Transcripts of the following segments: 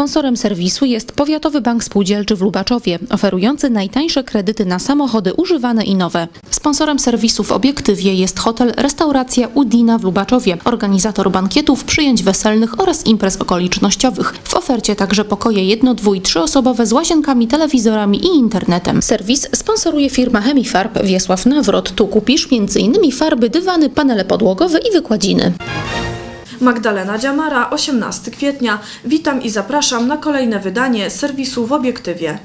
Sponsorem serwisu jest Powiatowy Bank Spółdzielczy w Lubaczowie, oferujący najtańsze kredyty na samochody używane i nowe. Sponsorem serwisu w obiektywie jest hotel Restauracja Udina w Lubaczowie, organizator bankietów, przyjęć weselnych oraz imprez okolicznościowych. W ofercie także pokoje jedno, dwu i trzyosobowe z łazienkami, telewizorami i internetem. Serwis sponsoruje firma Chemifarb Wiesław Nawrot. Tu kupisz m.in. farby, dywany, panele podłogowe i wykładziny. Magdalena Dziamara, 18 kwietnia. Witam i zapraszam na kolejne wydanie serwisu w obiektywie.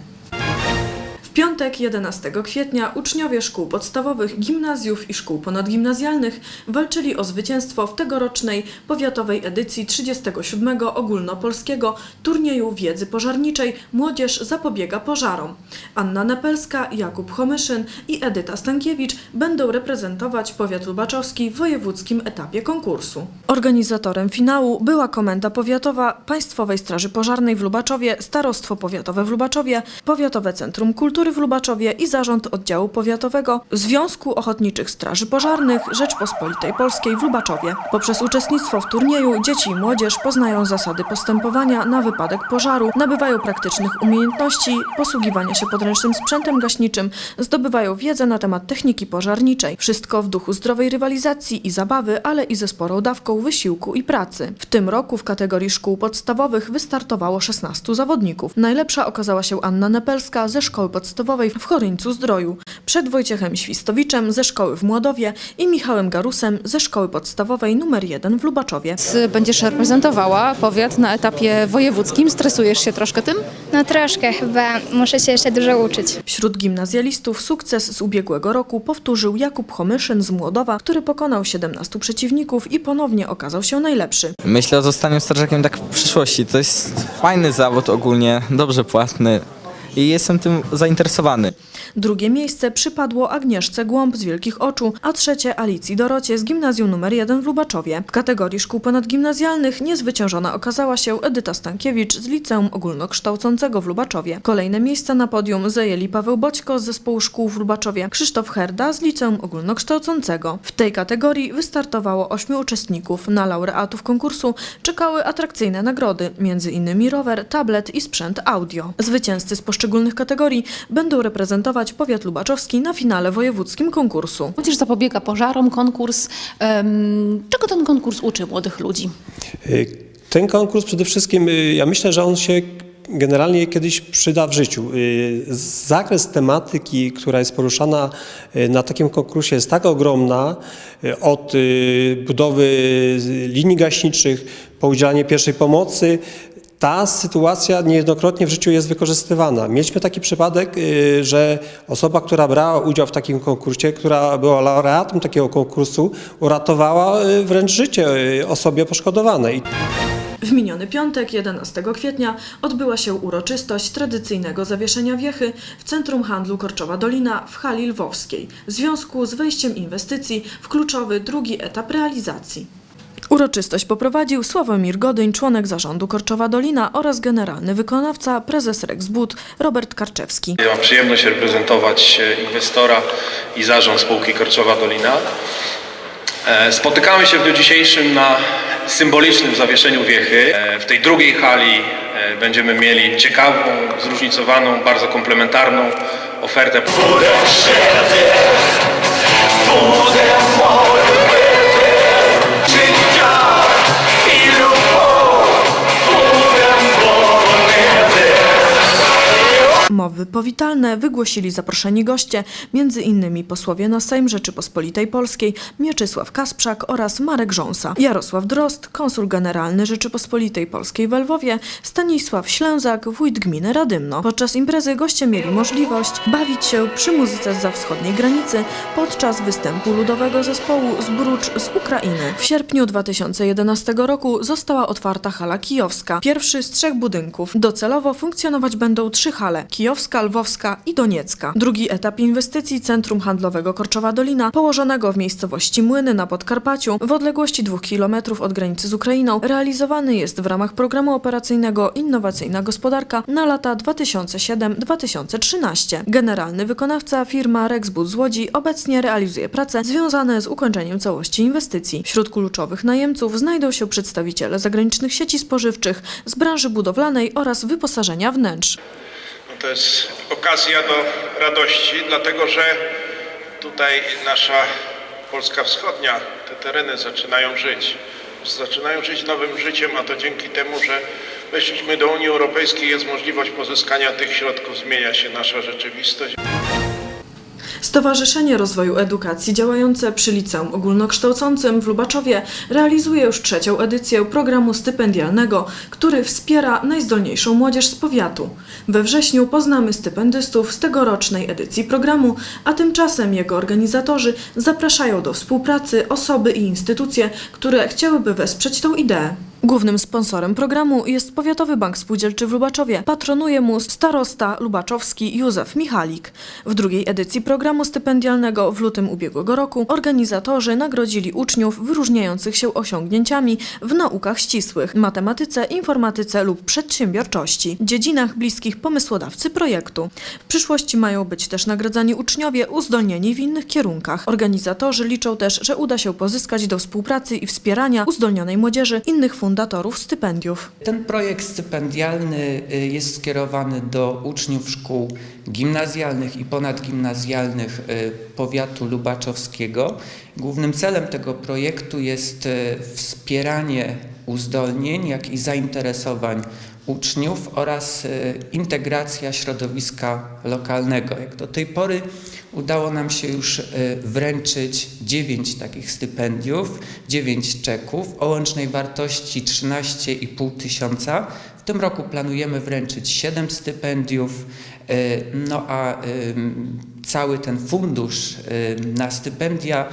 Piątek 11 kwietnia uczniowie szkół podstawowych, gimnazjów i szkół ponadgimnazjalnych walczyli o zwycięstwo w tegorocznej powiatowej edycji 37 ogólnopolskiego turnieju wiedzy pożarniczej Młodzież zapobiega pożarom. Anna Nepelska, Jakub Chomyszyn i Edyta Stankiewicz będą reprezentować powiat lubaczowski w wojewódzkim etapie konkursu. Organizatorem finału była Komenda Powiatowa Państwowej Straży Pożarnej w Lubaczowie, Starostwo Powiatowe w Lubaczowie, Powiatowe Centrum Kultury w Lubaczowie i Zarząd Oddziału Powiatowego Związku Ochotniczych Straży Pożarnych Rzeczpospolitej Polskiej w Lubaczowie. Poprzez uczestnictwo w turnieju dzieci i młodzież poznają zasady postępowania na wypadek pożaru, nabywają praktycznych umiejętności posługiwania się podręcznym sprzętem gaśniczym, zdobywają wiedzę na temat techniki pożarniczej. Wszystko w duchu zdrowej rywalizacji i zabawy, ale i ze sporą dawką wysiłku i pracy. W tym roku w kategorii szkół podstawowych wystartowało 16 zawodników. Najlepsza okazała się Anna Nepelska ze szkoły podstawowej w Choryńcu Zdroju, przed Wojciechem Świstowiczem ze szkoły w Młodowie i Michałem Garusem ze szkoły podstawowej nr 1 w Lubaczowie. Będziesz reprezentowała powiat na etapie wojewódzkim. Stresujesz się troszkę tym? No troszkę chyba, muszę się jeszcze dużo uczyć. Wśród gimnazjalistów sukces z ubiegłego roku powtórzył Jakub Chomyszyn z Młodowa, który pokonał 17 przeciwników i ponownie okazał się najlepszy. Myślę o zostaniu strażakiem tak w przyszłości. To jest fajny zawód ogólnie, dobrze płatny i jestem tym zainteresowany. Drugie miejsce przypadło Agnieszce Głąb z Wielkich Oczu, a trzecie Alicji Dorocie z gimnazjum nr 1 w Lubaczowie. W kategorii szkół ponadgimnazjalnych niezwyciężona okazała się Edyta Stankiewicz z Liceum Ogólnokształcącego w Lubaczowie. Kolejne miejsca na podium zajęli Paweł Boćko z Zespołu Szkół w Lubaczowie, Krzysztof Herda z Liceum Ogólnokształcącego. W tej kategorii wystartowało ośmiu uczestników. Na laureatów konkursu czekały atrakcyjne nagrody, m.in. rower, tablet i sprzęt audio. Zwycięzcy z poszczególnych kategorii będą reprezentować powiat lubaczowski na finale wojewódzkim konkursu. Młodzież zapobiega pożarom, konkurs. Czego ten konkurs uczy młodych ludzi? Y, Ten konkurs przede wszystkim, y, ja myślę, że on się generalnie kiedyś przyda w życiu. Y, Zakres tematyki, która jest poruszana na takim konkursie jest tak ogromna, od budowy linii gaśniczych po udzielanie pierwszej pomocy, ta sytuacja niejednokrotnie w życiu jest wykorzystywana. Mieliśmy taki przypadek, y, że osoba, która brała udział w takim konkursie, która była laureatem takiego konkursu, uratowała y, wręcz życie y, osobie poszkodowanej. W miniony piątek, 11 kwietnia, odbyła się uroczystość tradycyjnego zawieszenia wiechy w Centrum Handlu Korczowa Dolina w hali lwowskiej w związku z wejściem inwestycji w kluczowy drugi etap realizacji. Uroczystość poprowadził Sławomir Godyń, członek zarządu Korczowa Dolina oraz generalny wykonawca, prezes Rexbud Robert Karczewski. Ja mam przyjemność reprezentować e, inwestora i zarząd spółki Korczowa Dolina. E, Spotykamy się w dniu dzisiejszym na symbolicznym zawieszeniu wiechy. E, W tej drugiej hali będziemy mieli ciekawą, zróżnicowaną, bardzo komplementarną ofertę. Powitalne wygłosili zaproszeni goście, m.in. posłowie na Sejm Rzeczypospolitej Polskiej Mieczysław Kasprzak oraz Marek Rząsa, Jarosław Drozd, konsul generalny Rzeczypospolitej Polskiej w Lwowie, Stanisław Ślęzak, wójt gminy Radymno. Podczas imprezy goście mieli możliwość bawić się przy muzyce za wschodniej granicy podczas występu ludowego zespołu Zbrucz z Ukrainy. W sierpniu 2011 roku została otwarta hala kijowska, pierwszy z trzech budynków. Docelowo funkcjonować będą trzy hale. Kijowska, Lubelska, Lwowska i Doniecka. Drugi etap inwestycji Centrum Handlowego Korczowa Dolina, położonego w miejscowości Młyny na Podkarpaciu, w odległości dwóch kilometrów od granicy z Ukrainą, realizowany jest w ramach programu operacyjnego Innowacyjna Gospodarka na lata 2007-2013. Generalny wykonawca firma Rexbud z Łodzi obecnie realizuje prace związane z ukończeniem całości inwestycji. Wśród kluczowych najemców znajdą się przedstawiciele zagranicznych sieci spożywczych z branży budowlanej oraz wyposażenia wnętrz. To jest okazja do radości, dlatego że tutaj nasza Polska Wschodnia, te tereny zaczynają żyć. Zaczynają żyć nowym życiem, a to dzięki temu, że weszliśmy do Unii Europejskiej, jest możliwość pozyskania tych środków, zmienia się nasza rzeczywistość. Stowarzyszenie Rozwoju Edukacji działające przy Liceum Ogólnokształcącym w Lubaczowie realizuje już trzecią edycję programu stypendialnego, który wspiera najzdolniejszą młodzież z powiatu. We wrześniu poznamy stypendystów z tegorocznej edycji programu, a tymczasem jego organizatorzy zapraszają do współpracy osoby i instytucje, które chciałyby wesprzeć tę ideę. Głównym sponsorem programu jest Powiatowy Bank Spółdzielczy w Lubaczowie. Patronuje mu starosta lubaczowski Józef Michalik. W drugiej edycji programu stypendialnego w lutym ubiegłego roku organizatorzy nagrodzili uczniów wyróżniających się osiągnięciami w naukach ścisłych, matematyce, informatyce lub przedsiębiorczości, dziedzinach bliskich pomysłodawcy projektu. W przyszłości mają być też nagradzani uczniowie uzdolnieni w innych kierunkach. Organizatorzy liczą też, że uda się pozyskać do współpracy i wspierania uzdolnionej młodzieży innych fundatorów stypendiów. Ten projekt stypendialny y, jest skierowany do uczniów szkół gimnazjalnych i ponadgimnazjalnych y, powiatu lubaczowskiego. Głównym celem tego projektu jest y, wspieranie uzdolnień, jak i zainteresowań uczniów oraz integracja środowiska lokalnego. Jak do tej pory udało nam się już y, wręczyć 9 takich stypendiów, 9 czeków o łącznej wartości 13,5 tysiąca. W tym roku planujemy wręczyć 7 stypendiów, y, no a cały ten fundusz y, na stypendia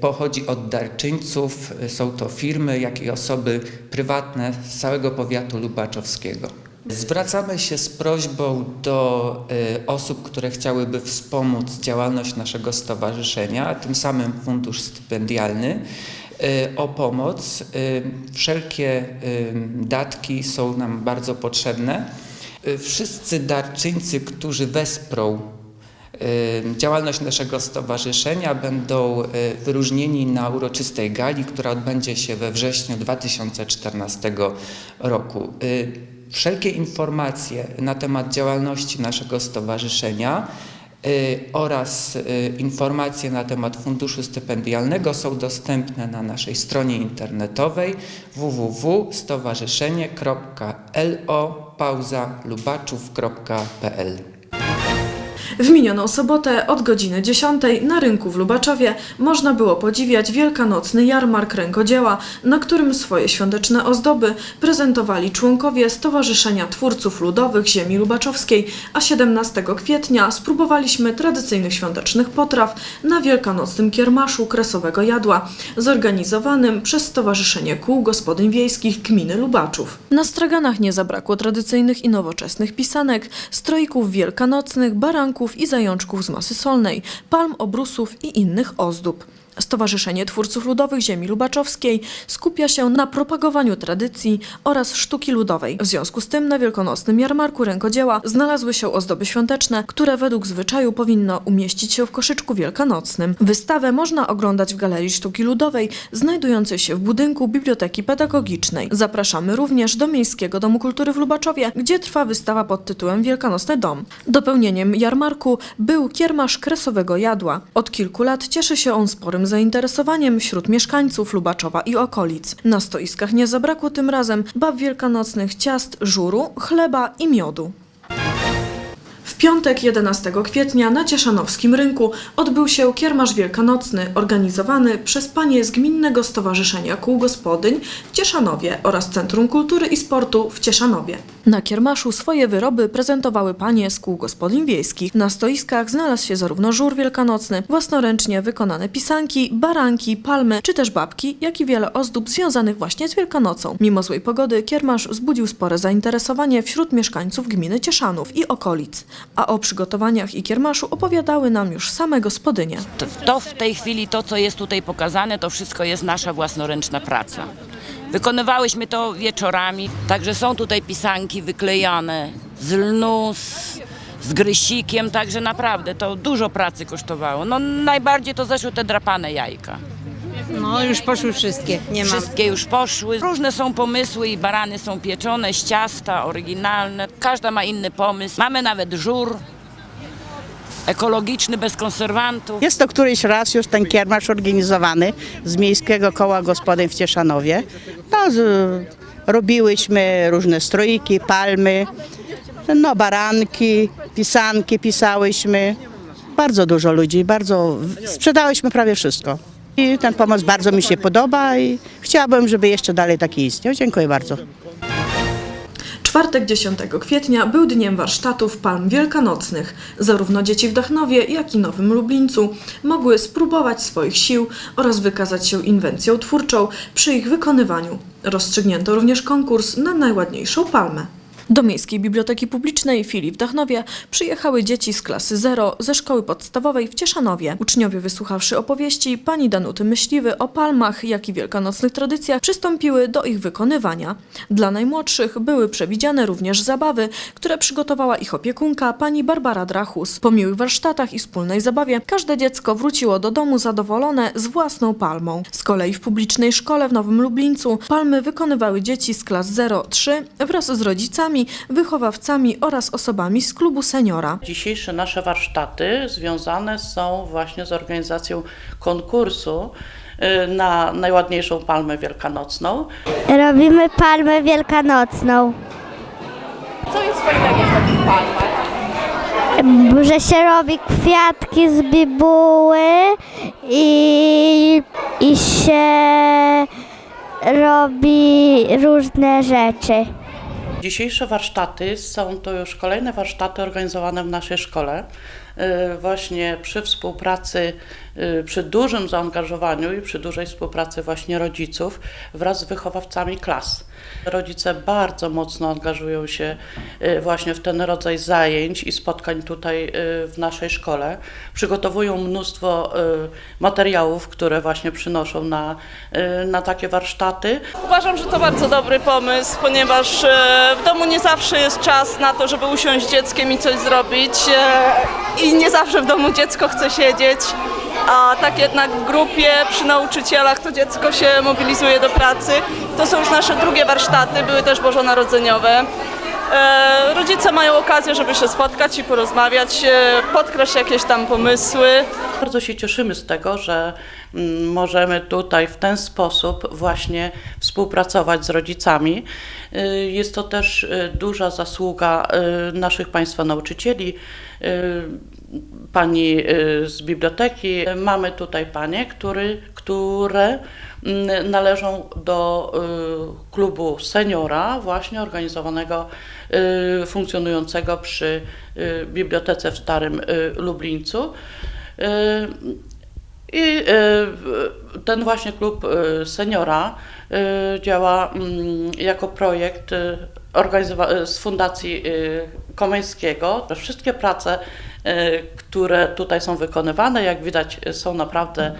pochodzi od darczyńców. Są to firmy, jak i osoby prywatne z całego powiatu lubaczowskiego. Zwracamy się z prośbą do y, osób, które chciałyby wspomóc działalność naszego stowarzyszenia, a tym samym fundusz stypendialny, y, o pomoc. Y, Wszelkie datki są nam bardzo potrzebne. Wszyscy darczyńcy, którzy wesprą Działalność naszego stowarzyszenia będą wyróżnieni na uroczystej gali, która odbędzie się we wrześniu 2014 roku. Wszelkie informacje na temat działalności naszego stowarzyszenia y, oraz y, informacje na temat funduszu stypendialnego są dostępne na naszej stronie internetowej www.stowarzyszenie.lo pauza lubaczów.pl W minioną sobotę od godziny 10 na rynku w Lubaczowie można było podziwiać wielkanocny jarmark rękodzieła, na którym swoje świąteczne ozdoby prezentowali członkowie Stowarzyszenia Twórców Ludowych Ziemi Lubaczowskiej, a 17 kwietnia spróbowaliśmy tradycyjnych świątecznych potraw na wielkanocnym kiermaszu kresowego jadła, zorganizowanym przez Stowarzyszenie Kół Gospodyń Wiejskich Gminy Lubaczów. Na straganach nie zabrakło tradycyjnych i nowoczesnych pisanek, stroików wielkanocnych, baranków i zajączków z masy solnej, palm, obrusów i innych ozdób. Stowarzyszenie Twórców Ludowych Ziemi Lubaczowskiej skupia się na propagowaniu tradycji oraz sztuki ludowej. W związku z tym na wielkanocnym jarmarku rękodzieła znalazły się ozdoby świąteczne, które według zwyczaju powinno umieścić się w koszyczku wielkanocnym. Wystawę można oglądać w Galerii Sztuki Ludowej, znajdującej się w budynku Biblioteki Pedagogicznej. Zapraszamy również do Miejskiego Domu Kultury w Lubaczowie, gdzie trwa wystawa pod tytułem Wielkanocny Dom. Dopełnieniem jarmarku był kiermasz kresowego jadła. Od kilku lat cieszy się on sporym zainteresowaniem wśród mieszkańców Lubaczowa i okolic. Na stoiskach nie zabrakło tym razem bab wielkanocnych ciast, żuru, chleba i miodu. Piątek 11 kwietnia na Cieszanowskim Rynku odbył się kiermasz wielkanocny organizowany przez panie z Gminnego Stowarzyszenia Kół Gospodyń w Cieszanowie oraz Centrum Kultury i Sportu w Cieszanowie. Na kiermaszu swoje wyroby prezentowały panie z kół gospodyń wiejskich. Na stoiskach znalazł się zarówno żur wielkanocny, własnoręcznie wykonane pisanki, baranki, palmy czy też babki, jak i wiele ozdób związanych właśnie z Wielkanocą. Mimo złej pogody kiermasz wzbudził spore zainteresowanie wśród mieszkańców gminy Cieszanów i okolic. A o przygotowaniach i kiermaszu opowiadały nam już same gospodynie. To, to w tej chwili, to co jest tutaj pokazane, to wszystko jest nasza własnoręczna praca. Wykonywałyśmy to wieczorami, także są tutaj pisanki wyklejane z lnu, z, z grysikiem, także naprawdę to dużo pracy kosztowało. No najbardziej to zeszły te drapane jajka. No już poszły wszystkie, nie ma. Wszystkie już poszły. Różne są pomysły i barany są pieczone z ciasta, oryginalne. Każda ma inny pomysł. Mamy nawet żur ekologiczny, bez konserwantów. Jest to któryś raz już ten kiermasz organizowany z Miejskiego Koła Gospodyń w Cieszanowie. No, z, robiłyśmy różne stroiki, palmy, no baranki, pisanki pisałyśmy. Bardzo dużo ludzi, bardzo, sprzedałyśmy prawie wszystko. I ten pomysł bardzo mi się podoba i chciałabym, żeby jeszcze dalej taki istniał. Dziękuję bardzo. Czwartek 10 kwietnia był dniem warsztatów palm wielkanocnych. Zarówno dzieci w Dachnowie, jak i Nowym Lublińcu mogły spróbować swoich sił oraz wykazać się inwencją twórczą przy ich wykonywaniu. Rozstrzygnięto również konkurs na najładniejszą palmę. Do Miejskiej Biblioteki Publicznej filii w Dachnowie przyjechały dzieci z klasy 0 ze szkoły podstawowej w Cieszanowie. Uczniowie wysłuchawszy opowieści pani Danuty Myśliwy o palmach, jak i wielkanocnych tradycjach, przystąpiły do ich wykonywania. Dla najmłodszych były przewidziane również zabawy, które przygotowała ich opiekunka pani Barbara Drachus. Po miłych warsztatach i wspólnej zabawie każde dziecko wróciło do domu zadowolone z własną palmą. Z kolei w publicznej szkole w Nowym Lublińcu palmy wykonywały dzieci z klas 0-3 wraz z rodzicami, wychowawcami oraz osobami z klubu seniora. Dzisiejsze nasze warsztaty związane są właśnie z organizacją konkursu y, na najładniejszą palmę wielkanocną. Robimy palmę wielkanocną. Co jest fajnego w takich palmach? Że się robi kwiatki z bibuły i, i się robi różne rzeczy. Dzisiejsze warsztaty są to już kolejne warsztaty organizowane w naszej szkole. y, Właśnie przy współpracy, y, przy dużym zaangażowaniu i przy dużej współpracy właśnie rodziców wraz z wychowawcami klas. Rodzice bardzo mocno angażują się y, właśnie w ten rodzaj zajęć i spotkań tutaj y, w naszej szkole. Przygotowują mnóstwo y, materiałów, które właśnie przynoszą na, na takie warsztaty. Uważam, że to bardzo dobry pomysł, ponieważ w domu nie zawsze jest czas na to, żeby usiąść z dzieckiem i coś zrobić i nie zawsze w domu dziecko chce siedzieć, a tak jednak w grupie przy nauczycielach to dziecko się mobilizuje do pracy. To są już nasze drugie warsztaty, były też bożonarodzeniowe. E, Rodzice mają okazję, żeby się spotkać i porozmawiać, e, podkraść jakieś tam pomysły. Bardzo się cieszymy z tego, że możemy tutaj w ten sposób właśnie współpracować z rodzicami. Y, Jest to też y, duża zasługa y, naszych Państwa nauczycieli, pani z biblioteki. Mamy tutaj panie, który, które mm, należą do klubu seniora, właśnie organizowanego, funkcjonującego przy bibliotece w Starym Lublińcu. I y, ten właśnie klub y, seniora y, działa mm, jako projekt z Fundacji Komeńskiego. Wszystkie prace, które tutaj są wykonywane, jak widać, są naprawdę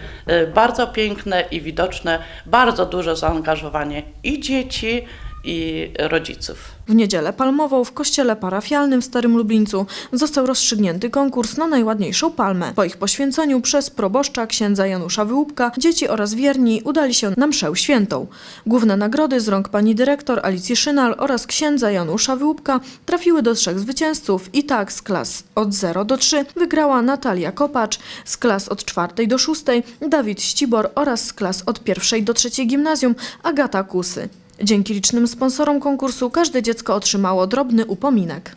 bardzo piękne i widoczne. Bardzo duże zaangażowanie i dzieci, i rodziców. W niedzielę palmową w kościele parafialnym w Starym Lublińcu został rozstrzygnięty konkurs na najładniejszą palmę. Po ich poświęceniu przez proboszcza księdza Janusza Wyłupka dzieci oraz wierni udali się na mszę świętą. Główne nagrody z rąk pani dyrektor Alicji Szynal oraz księdza Janusza Wyłupka trafiły do trzech zwycięzców i tak z klas od 0 do 3 wygrała Natalia Kopacz, z klas od 4 do 6 Dawid Ścibor oraz z klas od 1 do 3 gimnazjum Agata Kusy. Dzięki licznym sponsorom konkursu każde dziecko otrzymało drobny upominek.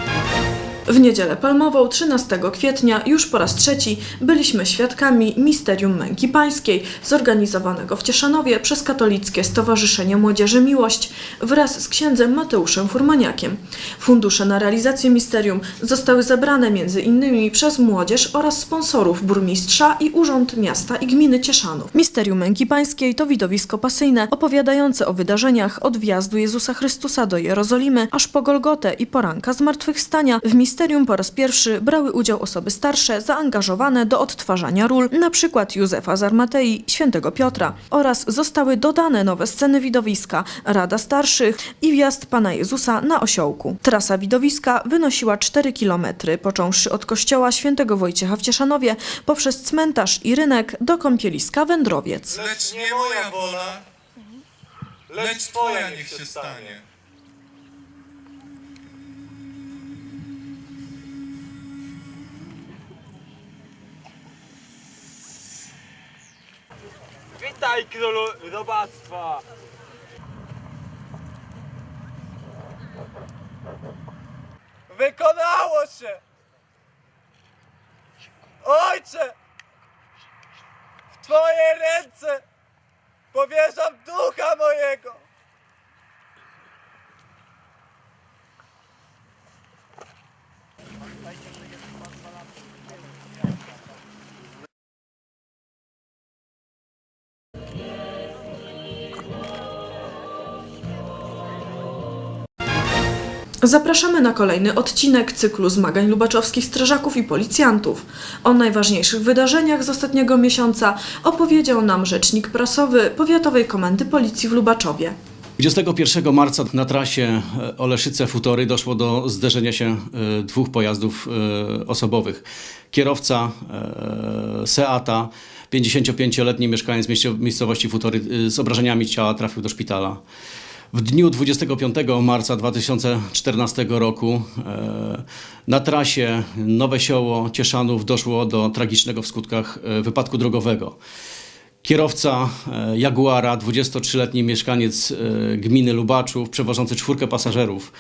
W niedzielę palmową 13 kwietnia już po raz trzeci byliśmy świadkami Misterium Męki Pańskiej zorganizowanego w Cieszanowie przez Katolickie Stowarzyszenie Młodzieży Miłość wraz z księdzem Mateuszem Furmaniakiem. Fundusze na realizację misterium zostały zebrane innymi przez młodzież oraz sponsorów burmistrza i Urząd Miasta i Gminy Cieszanów. Misterium Męki Pańskiej to widowisko pasyjne opowiadające o wydarzeniach od wjazdu Jezusa Chrystusa do Jerozolimy aż po Golgotę i poranka zmartwychwstania. W misterium po raz pierwszy brały udział osoby starsze zaangażowane do odtwarzania ról, przykład Józefa z Armatei, świętego Piotra oraz zostały dodane nowe sceny widowiska, Rada Starszych i wjazd Pana Jezusa na osiołku. Trasa widowiska wynosiła 4 km, począwszy od kościoła świętego Wojciecha w Cieszanowie, poprzez cmentarz i rynek do kąpieliska Wędrowiec. Lecz nie moja wola, lecz Twoja niech się stanie. Witaj królu robactwa! Wykonało się! Ojcze! W Twoje ręce powierzam ducha mojego! Zapraszamy na kolejny odcinek cyklu zmagań lubaczowskich strażaków i policjantów. O najważniejszych wydarzeniach z ostatniego miesiąca opowiedział nam rzecznik prasowy Powiatowej Komendy Policji w Lubaczowie. 21 marca na trasie e, Oleszyce-Futory doszło do zderzenia się e, dwóch pojazdów e, osobowych. Kierowca Seata, 55-letni mieszkaniec miejscowości Futory z obrażeniami ciała trafił do szpitala. W dniu 25 marca 2014 roku e, na trasie Nowe Sioło Cieszanów doszło do tragicznego w skutkach e, wypadku drogowego. Kierowca e, Jaguara, 23-letni mieszkaniec gminy Lubaczów, przewożący czwórkę pasażerów,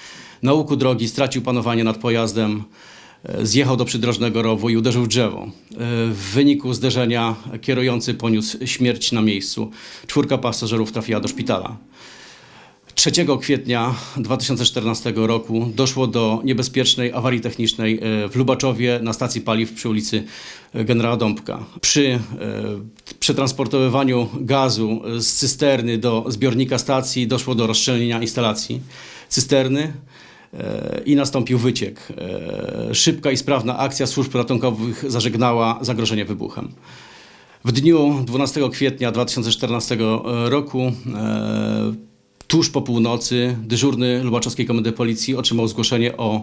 na łuku drogi stracił panowanie nad pojazdem, zjechał do przydrożnego rowu i uderzył w drzewo. W wyniku zderzenia kierujący poniósł śmierć na miejscu. Czwórka pasażerów trafiła do szpitala. 3 kwietnia 2014 roku doszło do niebezpiecznej awarii technicznej e, w Lubaczowie na stacji paliw przy ulicy e, Generała Dąbka. Przy e, przetransportowywaniu gazu z cysterny do zbiornika stacji doszło do rozszczelnienia instalacji cysterny i nastąpił wyciek. Szybka i sprawna akcja służb ratunkowych zażegnała zagrożenie wybuchem. W dniu 12 kwietnia 2014 roku, tuż po północy, dyżurny Lubaczowskiej Komendy Policji otrzymał zgłoszenie o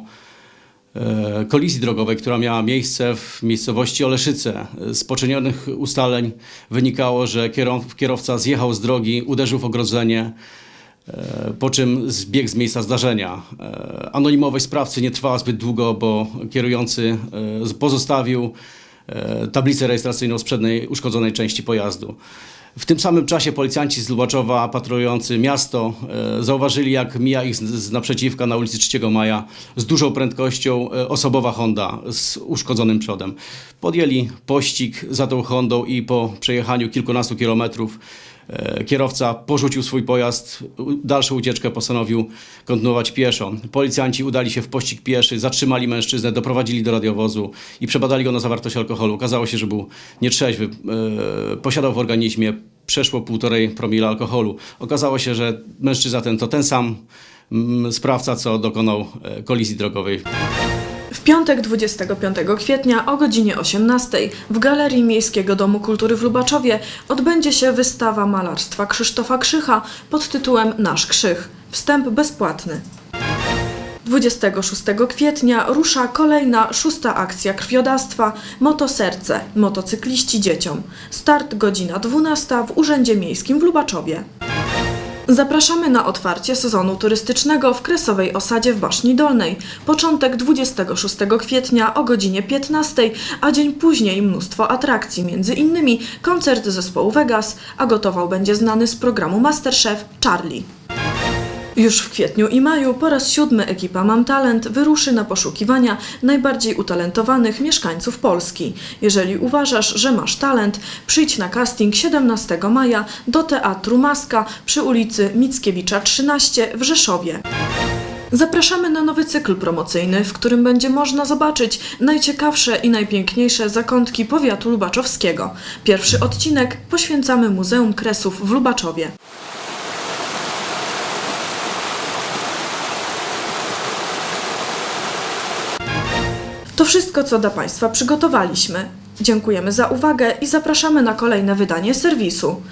e, kolizji drogowej, która miała miejsce w miejscowości Oleszyce. Z poczynionych ustaleń wynikało, że kierow- kierowca zjechał z drogi, uderzył w ogrodzenie, e, po czym zbiegł z miejsca zdarzenia. E, Anonimowość sprawcy nie trwała zbyt długo, bo kierujący pozostawił tablicę rejestracyjną z przedniej uszkodzonej części pojazdu. W tym samym czasie policjanci z Lubaczowa patrolujący miasto e, zauważyli, jak mija ich z, naprzeciwka na ulicy 3 Maja z dużą prędkością e, osobowa Honda z uszkodzonym przodem. Podjęli pościg za tą Hondą i po przejechaniu kilkunastu kilometrów kierowca porzucił swój pojazd, dalszą ucieczkę postanowił kontynuować pieszo. Policjanci udali się w pościg pieszy, zatrzymali mężczyznę, doprowadzili do radiowozu i przebadali go na zawartość alkoholu. Okazało się, że był nietrzeźwy, e, posiadał w organizmie przeszło półtorej promila alkoholu. Okazało się, że mężczyzna ten to ten sam mm, sprawca, co dokonał e, kolizji drogowej. W piątek 25 kwietnia o godzinie 18 w Galerii Miejskiego Domu Kultury w Lubaczowie odbędzie się wystawa malarstwa Krzysztofa Krzycha pod tytułem Nasz Krzych. Wstęp bezpłatny. 26 kwietnia rusza kolejna szósta akcja krwiodawstwa Motoserce motocykliści dzieciom. Start godzina 12 w Urzędzie Miejskim w Lubaczowie. Zapraszamy na otwarcie sezonu turystycznego w Kresowej Osadzie w Baszni Dolnej. Początek 26 kwietnia o godzinie 15, a dzień później mnóstwo atrakcji, między innymi koncert zespołu Vegas, a gotował będzie znany z programu Masterchef Charlie. Już w kwietniu i maju po raz siódmy ekipa Mam Talent wyruszy na poszukiwania najbardziej utalentowanych mieszkańców Polski. Jeżeli uważasz, że masz talent, przyjdź na casting 17 maja do Teatru Maska przy ulicy Mickiewicza 13 w Rzeszowie. Zapraszamy na nowy cykl promocyjny, w którym będzie można zobaczyć najciekawsze i najpiękniejsze zakątki powiatu lubaczowskiego. Pierwszy odcinek poświęcamy Muzeum Kresów w Lubaczowie. To wszystko, co dla Państwa przygotowaliśmy. Dziękujemy za uwagę i zapraszamy na kolejne wydanie serwisu.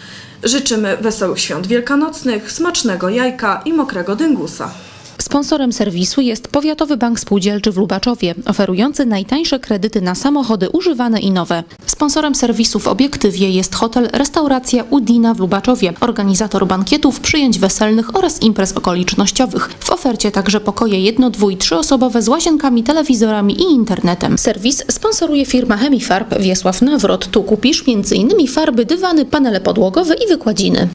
Życzymy wesołych świąt wielkanocnych, smacznego jajka i mokrego dyngusa. Sponsorem serwisu jest Powiatowy Bank Spółdzielczy w Lubaczowie, oferujący najtańsze kredyty na samochody używane i nowe. Sponsorem serwisu w obiektywie jest hotel Restauracja Udina w Lubaczowie, organizator bankietów, przyjęć weselnych oraz imprez okolicznościowych. W ofercie także pokoje jedno, dwu i trzyosobowe z łazienkami, telewizorami i internetem. Serwis sponsoruje firma Chemifarb Wiesław Nawrot. Tu kupisz m.in. farby, dywany, panele podłogowe i wykładziny.